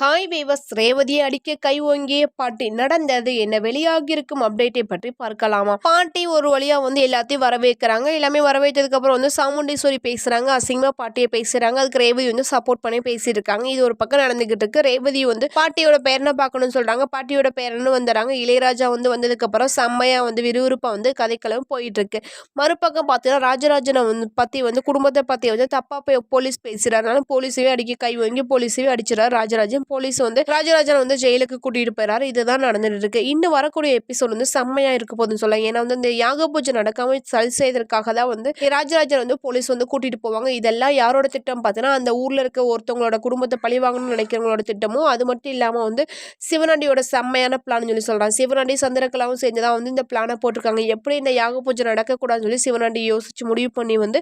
Hi viewers ரேவதியை அடிக்க கை ஓங்கிய பாட்டி நடந்தது என்ன வெளியாகியிருக்கும் அப்டேட்டை பற்றி பார்க்கலாமா? பாட்டி ஒரு வழியா வந்து எல்லாத்தையும் வரவேற்கிறாங்க. எல்லாமே வரவேற்றதுக்கு அப்புறம் வந்து சாமுண்டீஸ்வரி பேசுறாங்க அசிங்கமா பாட்டியை பேசுறாங்க. அதுக்கு ரேவதி வந்து சப்போர்ட் பண்ணி பேசிட்டு இருக்காங்க இது ஒரு பக்கம் நடந்துகிட்டு இருக்கு. ரேவதி வந்து பாட்டியோட பேரனை பார்க்கணும்னு சொல்றாங்க. பாட்டியோட பேரன்னு வந்துறாங்க. இளையராஜா வந்து வந்ததுக்கு அப்புறம் செம்மையா வந்து விறுவிறுப்பா வந்து கதைக்களம் போயிட்டு இருக்கு. மறுபக்கம் பார்த்தீங்கன்னா ராஜராஜனை வந்து பத்தி வந்து குடும்பத்தை பத்தி வந்து தப்பா போய் போலீஸ் பேசுறாரு. போலீஸையும் அடிக்க கை வாங்கி போலீஸையும் அடிச்சிடறாரு ராஜராஜன். போலீஸ் வந்து ராஜராஜன் வந்து ஜெயிலுக்கு கூட்டிட்டு போயிறாரு. இதுதான் நடந்துட்டு இருக்கு இன்னும் வரக்கூடிய எபிசோட் வந்து செம்மையா இருக்க போதுன்னு சொல்லலாம். ஏன்னா வந்து இந்த யாக பூஜை நடக்காம சரி செய்வதற்காக தான் வந்து ராஜராஜன் வந்து போலீஸ் வந்து கூட்டிட்டு போவாங்க. இதெல்லாம் யாரோட திட்டம் பார்த்தீங்கன்னா அந்த ஊர்ல இருக்க ஒருத்தவங்களோட குடும்பத்தை பழி வாங்கணும்னு நினைக்கிறவங்களோட திட்டமும் அது மட்டும் இல்லாம வந்து சிவனாண்டியோட செம்மையான பிளான் சொல்லி சொல்றாங்க. சிவனாண்டி சந்திரகலாவும் சேர்ந்துதான் வந்து இந்த பிளானை போட்டிருக்காங்க. எப்படி இந்த யாக பூஜை நடக்கக்கூடாதுன்னு சொல்லி சிவனாண்டி யோசிச்சு முடிவு பண்ணி வந்து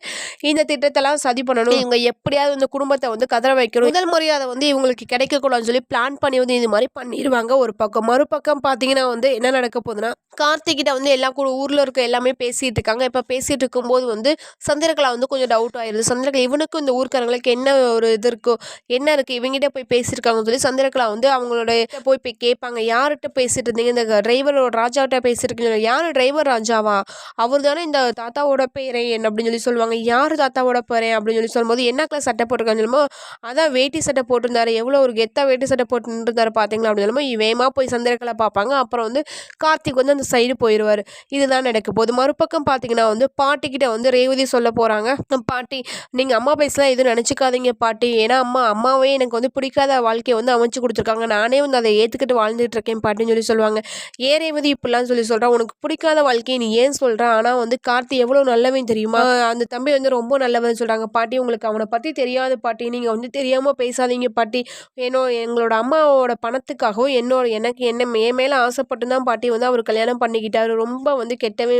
இந்த திட்டத்தெல்லாம் சதி பண்ணணும். இவங்க எப்படியாவது இந்த குடும்பத்தை வந்து கதற வைக்கணும். முதல் மரியாதை வந்து இவங்களுக்கு கிடைக்க கிடைக்கக்கூடாதுன்னு சொல்லி பிளான் பண்ணி வந்து இது மாதிரி பண்ணிடுவாங்க ஒரு பக்கம். மறுபக்கம் பார்த்தீங்கன்னா வந்து என்ன நடக்க போகுதுன்னா கார்த்திகிட்ட வந்து எல்லா கூட ஊரில் இருக்க எல்லாமே பேசிகிட்டு இருக்காங்க. இப்போ பேசிகிட்டு இருக்கும்போது வந்து சந்திரகலா வந்து கொஞ்சம் டவுட் ஆயிடுது சந்திரகலா இவனுக்கும் இந்த ஊர்க்காரங்களுக்கு என்ன ஒரு இது இருக்கோ என்ன இருக்குது இவங்ககிட்ட போய் பேசியிருக்காங்கன்னு சொல்லி சந்திரகலா வந்து அவங்களோட போய் போய் கேட்பாங்க. யார்கிட்ட பேசிட்டு இருந்தீங்க? இந்த டிரைவரோட ராஜாட்ட பேசியிருக்கீங்க யார் டிரைவர் ராஜாவா? அவர் தானே இந்த தாத்தாவோட பேரன் அப்படின்னு சொல்லி சொல்லுவாங்க. யார் தாத்தாவோட பேரன் அப்படின்னு சொல்லி சொல்லும்போது என்ன கிளாஸ் சட்டை போட்டிருக்கான்னு சொல்லுமோ அதான் வேட்டி சட்டை போட்டிருந்தாரு. எவ்வளோ ஒரு கெத்தா வேட்டி சட்டை போட்டு தர பார்த்தீங்களா அப்படின்னு சொல்லும்போது வேகமாக போய் சந்திரக்கலை பார்ப்பாங்க. அப்புறம் வந்து கார்த்திக் வந்து அந்த சைடு போயிடுவார் இதுதான் நடக்க போது மறுபக்கம் பார்த்தீங்கன்னா வந்து பாட்டிக்கிட்ட வந்து ரேவதி சொல்ல போகிறாங்க பாட்டி நீங்கள் அம்மா பேசலாம் எதுவும் நினச்சிக்காதீங்க பாட்டி. ஏன்னா அம்மா அம்மாவே எனக்கு வந்து பிடிக்காத வாழ்க்கையை வந்து அமைச்சு கொடுத்துருக்காங்க. நானே வந்து அதை ஏற்றுக்கிட்டு வாழ்ந்துட்டு இருக்கேன் பாட்டின்னு சொல்லி சொல்லுவாங்க. ஏ ரேவதி இப்படிலாம் சொல்லி சொல்கிறான் உனக்கு பிடிக்காத வாழ்க்கையை நீ ஏன் சொல்கிற ஆனால் வந்து கார்த்தி எவ்வளோ நல்லவன் தெரியுமா? அந்த தம்பி வந்து ரொம்ப நல்லவன் சொல்கிறாங்க பாட்டி உங்களுக்கு அவனை பற்றி தெரியாது பாட்டி. நீங்கள் வந்து தெரியாமல் பேசாதீங்க பாட்டி. ஏன்னோ எங்களோட அம்மாவோட பணத்துக்காகவும் என்னோட எனக்கு என்ன என் மேலே ஆசைப்பட்டு தான் பாட்டி வந்து அவர் கல்யாணம் பண்ணிக்கிட்டார். ரொம்ப வந்து கெட்டவே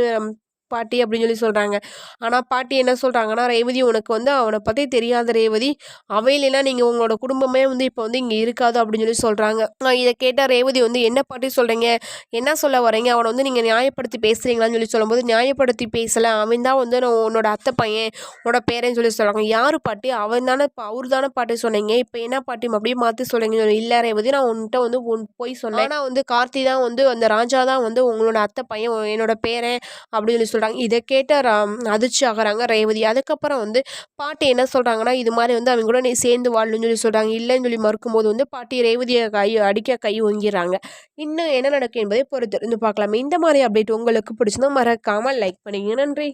பாட்டி அப்படின்னு சொல்லி சொல்கிறாங்க ஆனால் பாட்டி என்ன சொல்கிறாங்கன்னா ரேவதி உனக்கு வந்து அவனை பற்றி தெரியாத ரேவதி. அவையிலனா நீங்கள் உங்களோட குடும்பமே வந்து இப்போ வந்து இங்கே இருக்காது அப்படின்னு சொல்லி சொல்கிறாங்க இதை கேட்டால் ரேவதி வந்து என்ன பாட்டி சொல்கிறீங்க என்ன சொல்ல வரீங்க அவனை வந்து நீங்கள் நியாயப்படுத்தி பேசுகிறீங்களான்னு சொல்லி சொல்லும்போது நியாயப்படுத்தி பேசலை. அவன் தான் வந்து நான் உன்னோட அத்தை பையன் உன்னோட பேரன்னு சொல்லி சொல்கிறாங்க யார் பாட்டி? அவன் தானே இப்போ அவர் தானே பாட்டி சொன்னீங்க. இப்போ என்ன பாட்டி அப்படியே மாற்றி சொல்கிறீங்க இல்லை ரேவதி நான் உன்கிட்ட வந்து உன் போய் சொன்னேன். ஆனால் வந்து கார்த்தி தான் வந்து அந்த ராஜா தான் வந்து உங்களோட அத்தை பையன் என்னோட பேரன் அப்படின்னு சொல்லி சொல்கிறாங்க இதை கேட்ட அதிர்ச்சி ஆகிறாங்க. ரேவதி அதுக்கப்புறம் வந்து பாட்டி என்ன சொல்கிறாங்கன்னா இது மாதிரி வந்து அவங்க கூட நீ சேர்ந்து வாழணும்னு சொல்லி சொல்கிறாங்க இல்லைன்னு சொல்லி மறுக்கும்போது வந்து பாட்டி ரேவதியை கை அடிக்க கை ஒங்கிறாங்க இன்னும் என்ன நடக்கும் என்பதை பொறுத்து இருந்து பார்க்கலாம். இந்த மாதிரி அப்டேட் உங்களுக்கு பிடிச்சிருந்தா மறக்காமல் லைக் பண்ணிங்க. நன்றி.